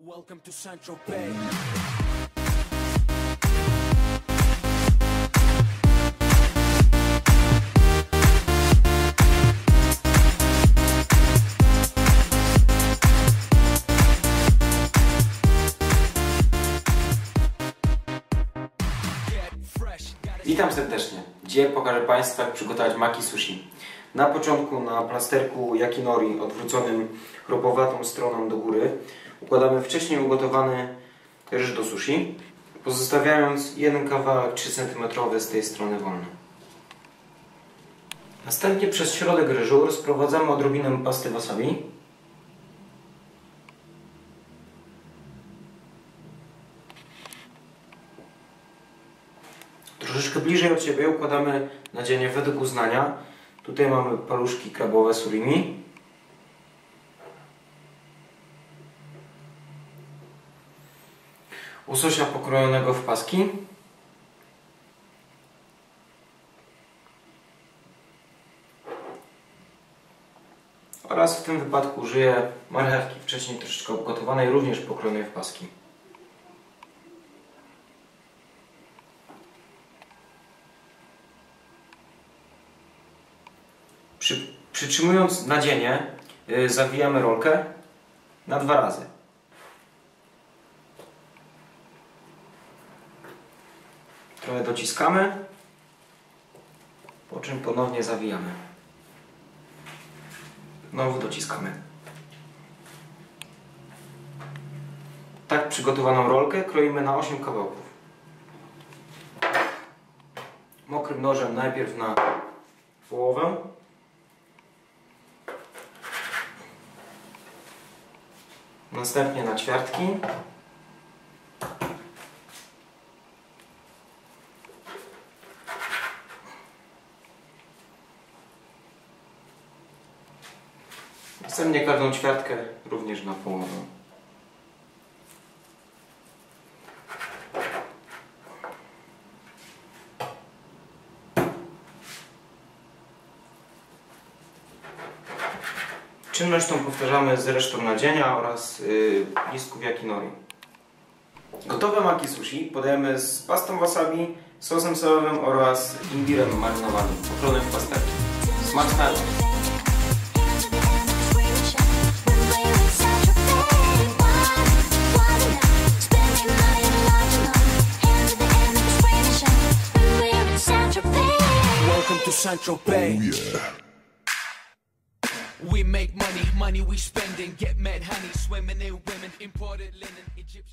Welcome to Central Bay. Witam serdecznie. Dzisiaj pokażę Państwu jak przygotować maki sushi. Na początku na plasterku yakinori odwróconym chropowatą stroną do góry układamy wcześniej ugotowany ryż do sushi, pozostawiając jeden kawałek 3 cm z tej strony wolny. Następnie przez środek ryżu rozprowadzamy odrobinę pasty wasabi. Troszeczkę bliżej od siebie układamy nadzienie według uznania. Tutaj mamy paluszki krabowe surimi. Łososia pokrojonego w paski. Oraz w tym wypadku użyję marchewki wcześniej troszeczkę ugotowanej, również pokrojonej w paski. Przy, przytrzymując nadzienie, yy, zawijamy rolkę na dwa razy. Trochę dociskamy, po czym ponownie zawijamy. Znowu dociskamy. Tak przygotowaną rolkę kroimy na 8 kawałków. Mokrym nożem najpierw na połowę, Następnie na ćwiartki. Następnie każdą ćwiartkę również na połowę. Czynność tą powtarzamy z resztą nadzienia oraz yy, listków yakinori. Gotowe maki sushi podajemy z pastą wasabi, sosem sojowym oraz imbirem marynowanym, pokrojonym w pasteczki. Smacznego! Central Bay. Oh, we make money, money we spend and Get mad honey, swimming in women, imported linen, Egyptian.